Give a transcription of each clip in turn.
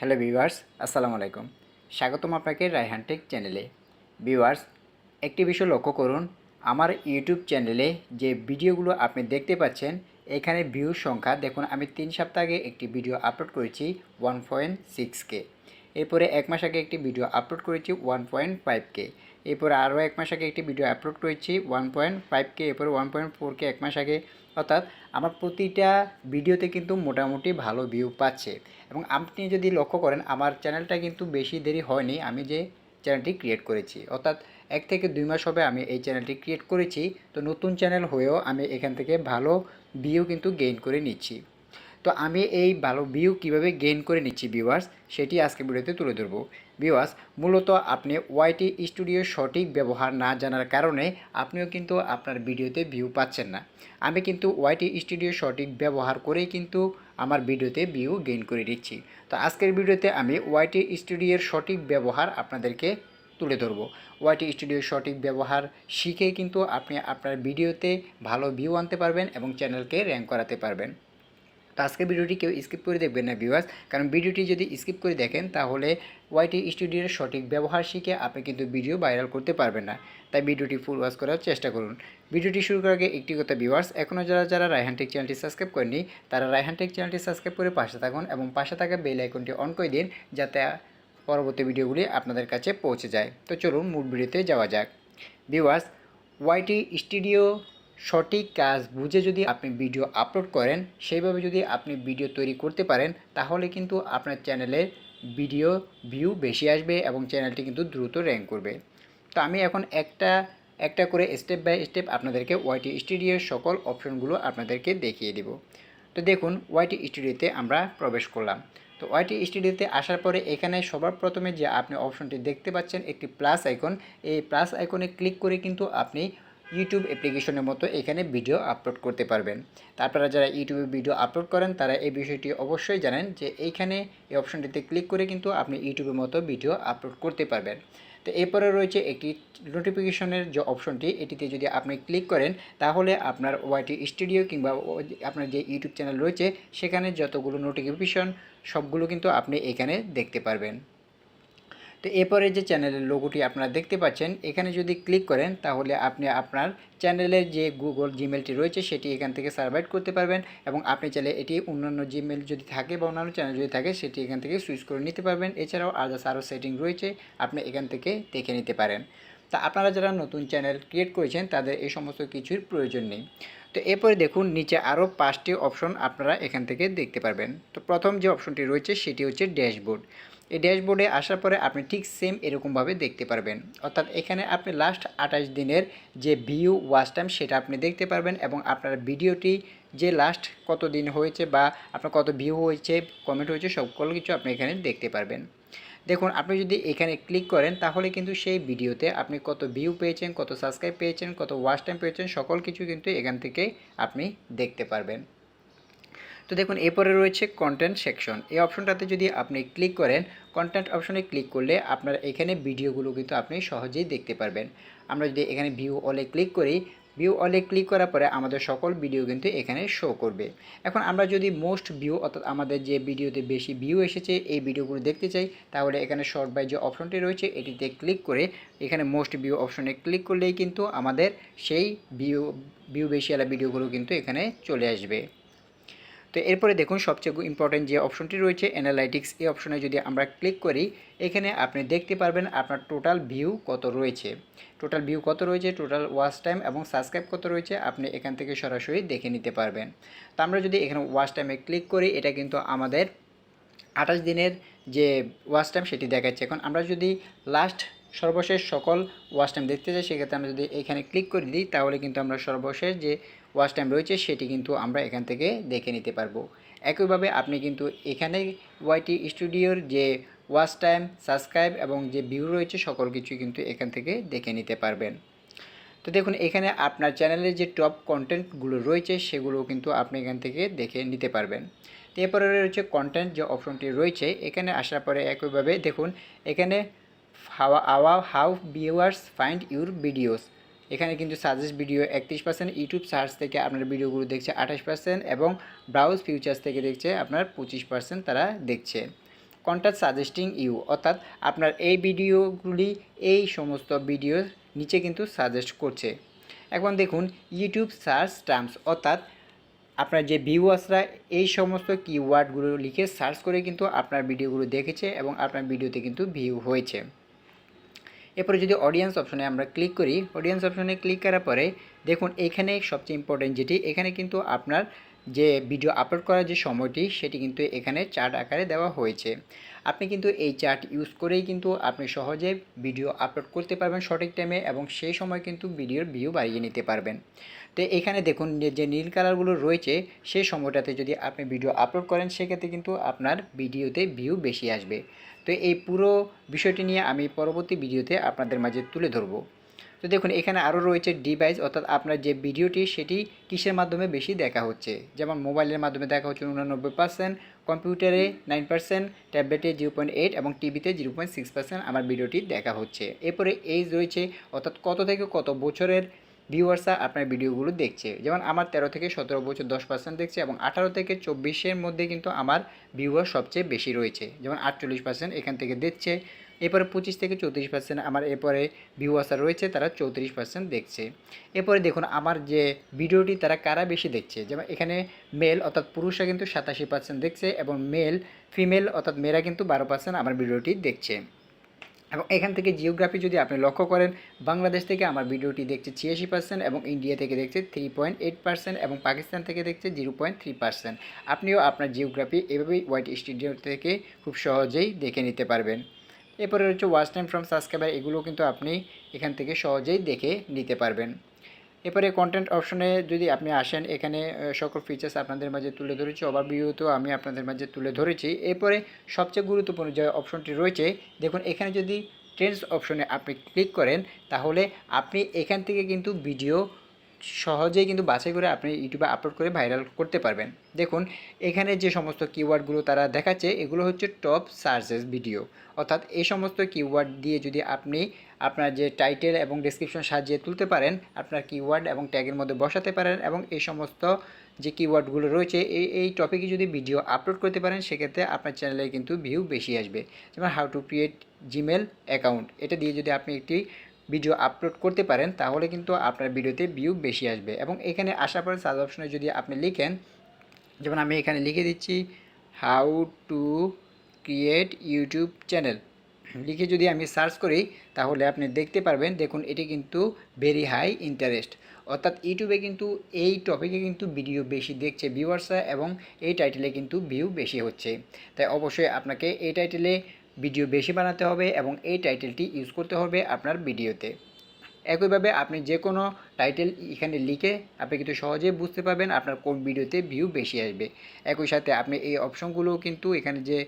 Hello viewers, আসসালামু আলাইকুম। স্বাগতম আপনাকে রায়হান টেক চ্যানেলে। ভিউয়ার্স, একটি বিষয় লক্ষ্য করুন, আমার ইউটিউব চ্যানেলে যে ভিডিওগুলো আপনি দেখতে পাচ্ছেন, এখানে ভিউ সংখ্যা, দেখুন আমি তিন সপ্তাহ আগে একটি ভিডিও আপলোড করেছি ওয়ান পয়েন্ট সিক্স কে। এরপরে এক মাস আগে একটি ভিডিও আপলোড করেছি ওয়ান পয়েন্ট ফাইভ কে। এরপরে আরও এক মাস আগে একটি ভিডিও আপলোড করেছি ওয়ান পয়েন্ট ফাইভ কে এরপরে ওয়ান পয়েন্ট ফোর কে এক মাস আগে। অর্থাৎ আমার প্রতিটা ভিডিওতে কিন্তু মোটামুটি ভালো ভিউ পাচ্ছে। এবং আপনি যদি লক্ষ্য করেন, আমার চ্যানেলটা কিন্তু বেশি দেরি হয়নি, আমি যে চ্যানেলটি ক্রিয়েট করেছি। অর্থাৎ এক থেকে দুই মাস হবে আমি এই চ্যানেলটি ক্রিয়েট করেছি, তো নতুন চ্যানেল হয়েও আমি এখান থেকে ভালো ভিউ কিন্তু গেইন করে নিচ্ছি। তো আমি এই ভালো ভিউ কীভাবে গেইন করে নিচ্ছি ভিউয়ার্স সেটি আজকে ভিডিওতে তুলে ধরবো। ভিউয়ার্স মূলত আপনি ওয়াইটি স্টুডিওর সঠিক ব্যবহার না জানার কারণে আপনিও কিন্তু আপনার ভিডিওতে ভিউ পাচ্ছেন না। আমি কিন্তু ওয়াইটি স্টুডিও সঠিক ব্যবহার করেই কিন্তু আমার ভিডিওতে ভিউ গেইন করে দিচ্ছি। তো আজকের ভিডিওতে আমি ওয়াইটি স্টুডিওর সঠিক ব্যবহার আপনাদেরকে তুলে ধরবো। ওয়াইটি স্টুডিওর সঠিক ব্যবহার শিখে কিন্তু আপনি আপনার ভিডিওতে ভালো ভিউ আনতে পারবেন এবং চ্যানেলকে র্যাঙ্ক করাতে পারবেন। তো আজকের ভিডিওটি কেউ স্কিপ করে দেখবেন না ভিউয়ার্স কারণ ভিডিওটি যদি স্কিপ করে দেখেন, তাহলে ওয়াইটি স্টুডিওর সঠিক ব্যবহার শিখে আপনি কিন্তু ভিডিও ভাইরাল করতে পারবেন না। তাই ভিডিওটি ফুল ওয়াচ করার চেষ্টা করুন। ভিডিওটি শুরু করার আগে একটি কথা ভিউয়ার্স এখনও যারা যারা রায়হান টেক চ্যানেলটি সাবস্ক্রাইব করেনি তারা রায়হান টেক চ্যানেলটি সাবস্ক্রাইব করে পাশে থাকুন এবং পাশে থাকা বেল আইকনটি অন করে দিন, যাতে পরবর্তী ভিডিওগুলি আপনাদের কাছে পৌঁছে যায়। তো চলুন মূল ভিডিওতে যাওয়া যাক। ভিউয়ার্স ওয়াইটি স্টুডিও সঠিক কাজ বুঝে যদি আপনি ভিডিও আপলোড করেন, সেইভাবে যদি আপনি ভিডিও তৈরি করতে পারেন, তাহলে কিন্তু আপনার চ্যানেলের ভিডিও ভিউ বেশি আসবে এবং চ্যানেলটি কিন্তু দ্রুত র্যাঙ্ক করবে। তো আমি এখন একটা একটা করে স্টেপ বাই স্টেপ আপনাদেরকে ওয়াইটি স্টুডিওর সকল অপশনগুলো আপনাদেরকে দেখিয়ে দেব। তো দেখুন ওয়াইটি স্টুডিওতে আমরা প্রবেশ করলাম। তো ওয়াইটি স্টুডিওতে আসার পরে এখানে সবার প্রথমে যে আপনি অপশনটি দেখতে পাচ্ছেন, একটি প্লাস আইকন, এই প্লাস আইকনে ক্লিক করে কিন্তু আপনি ইউটিউব অ্যাপ্লিকেশনের মতো এখানে ভিডিও আপলোড করতে পারবেন। তারপরে যারা ইউটিউবে ভিডিও আপলোড করেন, তারা এই বিষয়টি অবশ্যই জানেন যে এইখানে এই অপশনটিতে ক্লিক করে কিন্তু আপনি ইউটিউবের মতো ভিডিও আপলোড করতে পারবেন। তো এরপরে রয়েছে একটি নোটিফিকেশনের যে অপশনটি এটিতে যদি আপনি ক্লিক করেন, তাহলে আপনার ওয়াইটি স্টুডিও কিংবা আপনার যে ইউটিউব চ্যানেল রয়েছে, সেখানে যতগুলো নোটিফিকেশন সবগুলো কিন্তু আপনি এখানে দেখতে পারবেন। তো এরপরে যে চ্যানেলের লোগোটি আপনারা দেখতে পাচ্ছেন, এখানে যদি ক্লিক করেন, তাহলে আপনি আপনার চ্যানেলের যে গুগল জিমেলটি রয়েছে, সেটি এখান থেকে সার্ভাইট করতে পারবেন এবং আপনি চাইলে এটি অন্যান্য জিমেল যদি থাকে বা অন্যান্য চ্যানেল যদি থাকে, সেটি এখান থেকে সুইচ করে নিতে পারবেন। এছাড়াও আদার্স আরও সেটিং রয়েছে, আপনি এখান থেকে দেখে নিতে পারেন। তা আপনারা যারা নতুন চ্যানেল ক্রিয়েট করেছেন, তাদের এই সমস্ত কিছুর প্রয়োজন নেই। তো এরপরে দেখুন, নিচে আরও পাঁচটি অপশন আপনারা এখান থেকে দেখতে পারবেন। তো প্রথম যে অপশনটি রয়েছে, সেটি হচ্ছে ড্যাশবোর্ড এই ড্যাশবোর্ডে আসার পরে আপনি ঠিক সেম এরকমভাবে দেখতে পারবেন। অর্থাৎ এখানে আপনি লাস্ট আঠাশ দিনের যে ভিউ ওয়াচ টাইম সেটা আপনি দেখতে পারবেন এবং আপনার ভিডিওটি যে লাস্ট কত দিন হয়েছে বা আপনার কত ভিউ হয়েছে কমেন্ট হয়েছে, সকল কিছু আপনি এখানে দেখতে পারবেন। দেখুন, আপনি যদি এখানে ক্লিক করেন, তাহলে কিন্তু সেই ভিডিওতে আপনি কত ভিউ পেয়েছেন, কত সাবস্ক্রাইব পেয়েছেন, কত ওয়াচ টাইম পেয়েছেন, সকল কিছু কিন্তু এখান থেকে আপনি দেখতে পারবেন। তো দেখুন এরপরে রয়েছে কন্টেন্ট সেকশন এই অপশনটাতে যদি আপনি ক্লিক করেন কন্টেন্ট অপশনে ক্লিক করলে আপনার এখানে ভিডিওগুলো কিন্তু আপনি সহজেই দেখতে পারবেন। আমরা যদি এখানে ভিউ অলে ক্লিক করি ভিউ অলে ক্লিক করার পরে আমাদের সকল ভিডিও কিন্তু এখানে শো করবে। এখন আমরা যদি মোস্ট ভিউ অর্থাৎ আমাদের যে ভিডিওতে বেশি ভিউ এসেছে, এই ভিডিওগুলো দেখতে চাই, তাহলে এখানে শর্ট বাই যে অপশনটি রয়েছে, এটিতে ক্লিক করে এখানে মোস্ট ভিউ অপশনে ক্লিক করলেই কিন্তু আমাদের সেই ভিউ ভিউ বেশিওয়ালা ভিডিওগুলো কিন্তু এখানে চলে আসবে। তো এরপরে দেখুন সবচেয়ে ইম্পর্টেন্ট যে অপশনটি রয়েছে অ্যানালাইটিক্স এই অপশনে যদি আমরা ক্লিক করি, এখানে আপনি দেখতে পারবেন আপনার টোটাল ভিউ কত রয়েছে। টোটাল ভিউ কত রয়েছে টোটাল ওয়াচ টাইম এবং সাবস্ক্রাইব কত রয়েছে, আপনি এখান থেকে সরাসরি দেখে নিতে পারবেন। তো আমরা যদি এখানে ওয়াচ টাইমে ক্লিক করি, এটা কিন্তু আমাদের আঠাশ দিনের যে ওয়াচ টাইম সেটি দেখাচ্ছে। এখন আমরা যদি লাস্ট সর্বশেষ সকল ওয়াচ টাইম দেখতে চাই, সেক্ষেত্রে আমরা যদি এখানে ক্লিক করে দিই, তাহলে কিন্তু আমরা সর্বশেষ যে ওয়াচ টাইম রয়েছে, সেটি কিন্তু আমরা এখান থেকে দেখে নিতে পারব। একইভাবে আপনি কিন্তু এখানে ওয়াইটি স্টুডিওর যে ওয়াচ টাইম, সাবস্ক্রাইব এবং যে ভিউ রয়েছে, সকল কিছু কিন্তু এখান থেকে দেখে নিতে পারবেন। তো দেখুন, এখানে আপনার চ্যানেলের যে টপ কন্টেন্টগুলো রয়েছে সেগুলো কিন্তু আপনি এখান থেকে দেখে নিতে পারবেন। তো এরপরে রয়েছে কন্টেন্ট যে অপশনটি রয়েছে, এখানে আসার পরে একইভাবে দেখুন, এখানে হাওয়া আওয়া how viewers find your videos. এখানে কিন্তু সাজেস্ট ভিডিও একত্রিশ পার্সেন্ট ইউটিউব সার্চ থেকে আপনার ভিডিওগুলো দেখছে আঠাশ পার্সেন্ট এবং ব্রাউজ ফিউচার্স থেকে দেখছে আপনার পঁচিশ পার্সেন্ট তারা দেখছে। কন্ট্যাক্ট সাজেস্টিং ইউ অর্থাৎ আপনার এই ভিডিওগুলি এই সমস্ত ভিডিওর নিচে কিন্তু সাজেস্ট করছে। এখন দেখুন ইউটিউব সার্চ টার্মস অর্থাৎ আপনার যে ভিউয়ার্সরা এই সমস্ত কিওয়ার্ডগুলো লিখে সার্চ করে কিন্তু আপনার ভিডিওগুলো দেখেছে এবং আপনার ভিডিওতে কিন্তু ভিউ হয়েছে। এরপরে যদি অডিয়েন্স অপশনে আমরা ক্লিক করি অডিয়েন্স অপশনে ক্লিক করার পরে দেখুন এখানে সবচেয়ে ইম্পর্টেন্ট যেটি, এখানে কিন্তু আপনার যে ভিডিও আপলোড করার যে সময়টি, সেটি কিন্তু এখানে চার্ট আকারে দেওয়া হয়েছে। আপনি কিন্তু এই চার্ট ইউজ করেই কিন্তু আপনি সহজে ভিডিও আপলোড করতে পারবেন সঠিক টাইমে এবং সেই সময় কিন্তু ভিডিওর ভিউ বাড়িয়ে নিতে পারবেন। তো এখানে দেখুন যে নীল কালারগুলো রয়েছে, সেই সময়টাতে যদি আপনি ভিডিও আপলোড করেন, সেক্ষেত্রে কিন্তু আপনার ভিডিওতে ভিউ বেশি আসবে। তো এই পুরো বিষয়টি নিয়ে আমি পরবর্তী ভিডিওতে আপনাদের মাঝে তুলে ধরবো। তো দেখুন, এখানে আরও রয়েছে ডিভাইস অর্থাৎ আপনার যে ভিডিওটি, সেটি কিসের মাধ্যমে বেশি দেখা হচ্ছে? যেমন মোবাইলের মাধ্যমে দেখা হচ্ছে উনানব্বই পার্সেন্ট কম্পিউটারে নাইন পার্সেন্ট ট্যাবলেটে জিরো পয়েন্ট এইট এবং টিভিতে জিরো পয়েন্ট সিক্স পার্সেন্ট আমার ভিডিওটি দেখা হচ্ছে। এরপরে এইজ রয়েছে, অর্থাৎ কত থেকে কত বছরের ভিউয়ার্সরা আপনার ভিডিওগুলো দেখছে? যেমন আমার তেরো থেকে সতেরো বছর দশ পার্সেন্ট দেখছে এবং আঠারো থেকে চব্বিশের মধ্যে কিন্তু আমার ভিউয়ার সবচেয়ে বেশি রয়েছে। যেমন আটচল্লিশ পার্সেন্ট এখান থেকে দেখছে এরপরে পঁচিশ থেকে চৌত্রিশ পার্সেন্ট আমার এরপরে ভিউয়ার্সার রয়েছে, তারা চৌত্রিশ পার্সেন্ট দেখছে। এরপরে দেখুন, আমার যে ভিডিওটি তারা কারা বেশি দেখছে? যেমন এখানে মেল অর্থাৎ পুরুষরা কিন্তু সাতাশি পার্সেন্ট দেখছে এবং মেল ফিমেল অর্থাৎ মেয়েরা কিন্তু বারো পার্সেন্ট আমার ভিডিওটি দেখছে। এবং এখান থেকে জিওগ্রাফি যদি আপনি লক্ষ্য করেন, বাংলাদেশ থেকে আমার ভিডিওটি দেখছে ছিয়াশি পার্সেন্ট এবং ইন্ডিয়া থেকে দেখছে থ্রি পয়েন্ট এইট পার্সেন্ট এবং পাকিস্তান থেকে দেখছে জিরো পয়েন্ট থ্রি পার্সেন্ট আপনিও আপনার জিওগ্রাফি এভাবেই হোয়াইট স্টুডিও থেকে খুব সহজেই দেখে নিতে পারবেন। এরপরে রয়েছে ওয়াচ টাইম ফ্রম সাবস্ক্রাইবার, এগুলো কিন্তু আপনি এখান থেকে সহজেই দেখে নিতে পারবেন। এরপরে কন্টেন্ট অপশনে যদি আপনি আসেন, এখানে সকল ফিচার্স আপনাদের মাঝে তুলে ধরেছি ওভারভিউতেও আমি আপনাদের মাঝে তুলে ধরেছি। এরপরে সবচেয়ে গুরুত্বপূর্ণ যে অপশনটি রয়েছে, দেখুন এখানে যদি ট্রেন্ডস অপশনে আপনি ক্লিক করেন, তাহলে আপনি এখান থেকে কিন্তু ভিডিও সহজেই কিন্তু বাছাই করে আপনি ইউটিউবে আপলোড করে ভাইরাল করতে পারবেন। দেখুন, এখানে যে সমস্ত কিওয়ার্ডগুলো তারা দেখাচ্ছে, এগুলো হচ্ছে টপ সার্চেস ভিডিও অর্থাৎ এই সমস্ত কিওয়ার্ড দিয়ে যদি আপনি আপনার যে টাইটেল এবং ডিসক্রিপশন সাজিয়ে তুলতে পারেন, আপনার কিওয়ার্ড এবং ট্যাগের মধ্যে বসাতে পারেন এবং এই সমস্ত যে কিওয়ার্ডগুলো রয়েছে, এই এই টপিকে যদি ভিডিও আপলোড করতে পারেন, সেক্ষেত্রে আপনার চ্যানেলে কিন্তু ভিউ বেশি আসবে। যেমন how to create Gmail account এটা দিয়ে যদি আপনি একটি ভিডিও আপলোড করতে পারেন, তাহলে কিন্তু আপনার ভিডিওতে ভিউ বেশি আসবে। এবং এখানে আসার পরে সার্চ অপশনে যদি আপনি লিখেন, যেমন আমি এখানে লিখে দিচ্ছি how to create YouTube channel লিখে যদি আমি সার্চ করি, তাহলে আপনি দেখতে পারবেন, দেখুন এটি কিন্তু ভেরি হাই ইন্টারেস্ট অর্থাৎ ইউটিউবে কিন্তু এই টপিকে কিন্তু ভিডিও বেশি দেখছে ভিউয়ার্সরা এবং এই টাইটেলে কিন্তু ভিউ বেশি হচ্ছে। তাই অবশ্যই আপনাকে এই টাইটেলে ভিডিও বেশি বানাতে হবে এবং এই টাইটেলটি ইউজ করতে হবে আপনার ভিডিওতে। একইভাবে আপনি যে কোনো টাইটেল এখানে লিখে আপনি কিন্তু সহজেই বুঝতে পারবেন আপনার কোন ভিডিওতে ভিউ বেশি আসবে। একই সাথে আপনি এই অপশনগুলোও কিন্তু এখানে যে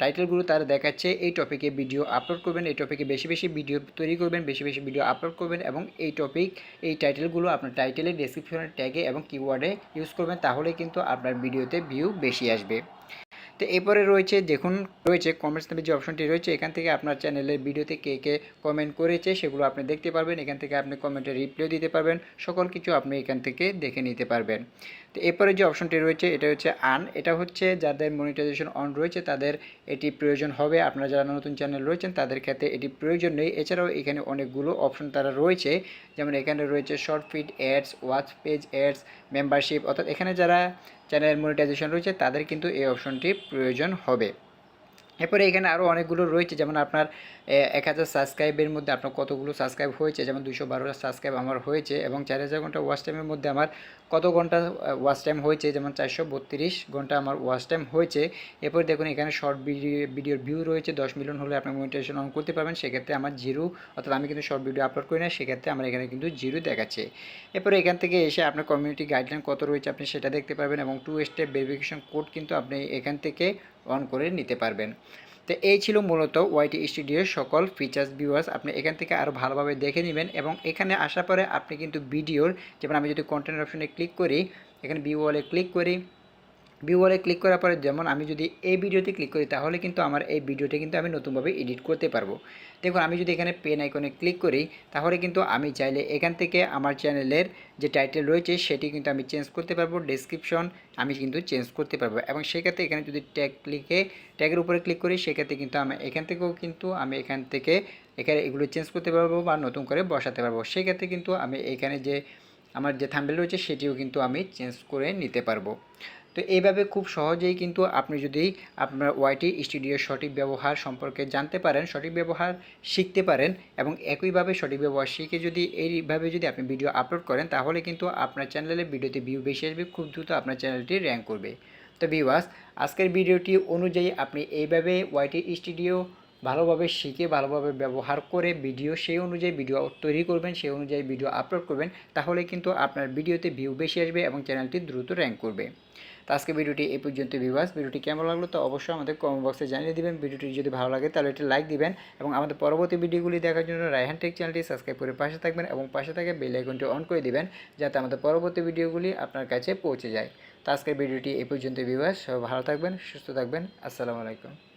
টাইটেলগুলো তারা দেখাচ্ছে, এই টপিকে ভিডিও আপলোড করবেন, এই টপিকে বেশি বেশি ভিডিও তৈরি করবেন, বেশি বেশি ভিডিও আপলোড করবেন এবং এই টপিক এই টাইটেলগুলো আপনার টাইটেলে ডেসক্রিপশনের ট্যাগে এবং কিওয়ার্ডে ইউজ করবেন তাহলে কিন্তু আপনার ভিডিওতে ভিউ বেশি আসবে। তো এরপরে রয়েছে, দেখুন, রয়েছে কমেন্টস নামে যে অপশনটি রয়েছে, এখান থেকে আপনার চ্যানেলের ভিডিওতে কে কে কমেন্ট করেছে সেগুলো আপনি দেখতে পারবেন, এখান থেকে আপনি কমেন্টে রিপ্লাই দিতে পারবেন, সকল কিছু আপনি এখান থেকে দেখে নিতে পারবেন। তো এরপরে যে অপশনটি রয়েছে, এটা হচ্ছে আন, এটা হচ্ছে যাদের মনিটাইজেশন অন রয়েছে, তাদের এটি প্রয়োজন হবে। আপনারা যারা নতুন চ্যানেল রয়েছেন, তাদের ক্ষেত্রে এটি প্রয়োজন নেই। এছাড়াও এখানে অনেকগুলো অপশন তারা রয়েছে, যেমন এখানে রয়েছে short feed ads watch page ads membership অর্থাৎ এখানে যারা চ্যানেল মনিটাইজেশন রয়েছে তাদের কিন্তু এই অপশনটি প্রয়োজন হবে। এরপরে এখানে আরও অনেকগুলো রয়েছে, যেমন আপনার এক হাজার সাবস্ক্রাইবের মধ্যে আপনার কতগুলো সাবস্ক্রাইব হয়েছে, যেমন দুশো বারোটা সাবস্ক্রাইব আমার হয়েছে এবং চার হাজার ঘণ্টা ওয়াচ টাইমের মধ্যে আমার কত ঘণ্টা ওয়াচ টাইম হয়েছে, যেমন চারশো বত্রিশ ঘণ্টা আমার ওয়াচ টাইম হয়েছে। এরপর দেখুন এখানে শর্ট ভিডিও ভিডিওর ভিউ রয়েছে, দশ মিলিয়ন হলে আপনি মনিটাইজেশন অন করতে পারবেন, সেক্ষেত্রে আমার জিরো অর্থাৎ আমি কিন্তু শর্ট ভিডিও আপলোড করি না সেক্ষেত্রে আমার এখানে কিন্তু জিরো দেখাচ্ছে। এরপরে এখান থেকে এসে আপনার কমিউনিটি গাইডলাইন কত রয়েছে আপনি সেটা দেখতে পারবেন এবং টু স্টেপ ভেরিফিকেশন কোড কিন্তু আপনি এখান থেকে অন করে নিতে পারবেন। তো এই ছিল মূলত ওয়াইটি স্টুডিওর সকল ফিচার্স ভিউয়ার্স আপনি এখান থেকে আরও ভালোভাবে দেখে নেবেন এবং এখানে আসার পরে আপনি কিন্তু ভিডিওর, যেমন আমি যদি কন্টেন্ট অপশনে ক্লিক করি, এখানে ভিউ ওয়ালে ক্লিক করি ভিউয়ারে ক্লিক করার পরে যেমন আমি যদি এই ভিডিওতে ক্লিক করি, তাহলে কিন্তু আমার এই ভিডিওটি কিন্তু আমি নতুনভাবে এডিট করতে পারব। দেখুন, আমি যদি এখানে পেন আইকনে ক্লিক করি, তাহলে কিন্তু আমি চাইলে এখান থেকে আমার চ্যানেলের যে টাইটেল রয়েছে, সেটি কিন্তু আমি চেঞ্জ করতে পারব ডেসক্রিপশন আমি কিন্তু চেঞ্জ করতে পারব। এবং সেক্ষেত্রে এখানে যদি ট্যাগ ক্লিকে ট্যাগের উপরে ক্লিক করি, সেক্ষেত্রে কিন্তু আমি এখান থেকেও কিন্তু আমি এখান থেকে এখানে এগুলো চেঞ্জ করতে পারব বা নতুন করে বসাতে পারব। সেক্ষেত্রে কিন্তু আমি এখানে যে আমার যে থাম্বেল রয়েছে, সেটিও কিন্তু আমি চেঞ্জ করে নিতে পারব। তো এইভাবে খুব সহজেই কিন্তু আপনি যদি আপনার ওয়াইটি স্টুডিওর সঠিক ব্যবহার সম্পর্কে জানতে পারেন, সঠিক ব্যবহার শিখতে পারেন এবং একইভাবে সঠিক ব্যবহার শিখে যদি এইভাবে যদি আপনি ভিডিও আপলোড করেন, তাহলে কিন্তু আপনার চ্যানেলে ভিডিওতে ভিউ বেশি আসবে, খুব দ্রুত আপনার চ্যানেলটি র্যাঙ্ক করবে। তো ভিউয়ার্স আজকের ভিডিওটি অনুযায়ী আপনি এইভাবে ওয়াইটি স্টুডিও ভালোভাবে শিখে, ভালোভাবে ব্যবহার করে ভিডিও সেই অনুযায়ী ভিডিও তৈরি করবেন, সেই অনুযায়ী ভিডিও আপলোড করবেন তাহলে কিন্তু আপনার ভিডিওতে ভিউ বেশি আসবে এবং চ্যানেলটি দ্রুত র্যাঙ্ক করবে। তো আজকে ভিডিওটি এই পর্যন্ত ভিউয়ার্স ভিডিওটি কেমন লাগল তো অবশ্যই আমাদের কমেন্ট বক্সে জানিয়ে দিবেন। ভিডিওটি যদি ভালো লাগে তাহলে একটি লাইক দিবেন এবং আমাদের পরবর্তী ভিডিওগুলি দেখার জন্য রায়হান টেক চ্যানেলটি সাবস্ক্রাইব করে পাশে থাকবেন এবং পাশে থাকে বেল আইকনটি অন করে দিবেন যাতে আমাদের পরবর্তী ভিডিওগুলি আপনার কাছে পৌঁছে যায়। তো আজকের ভিডিওটি এই পর্যন্ত ভিউয়ার্স সবাই ভালো থাকবেন, সুস্থ থাকবেন, আসসালামু আলাইকুম।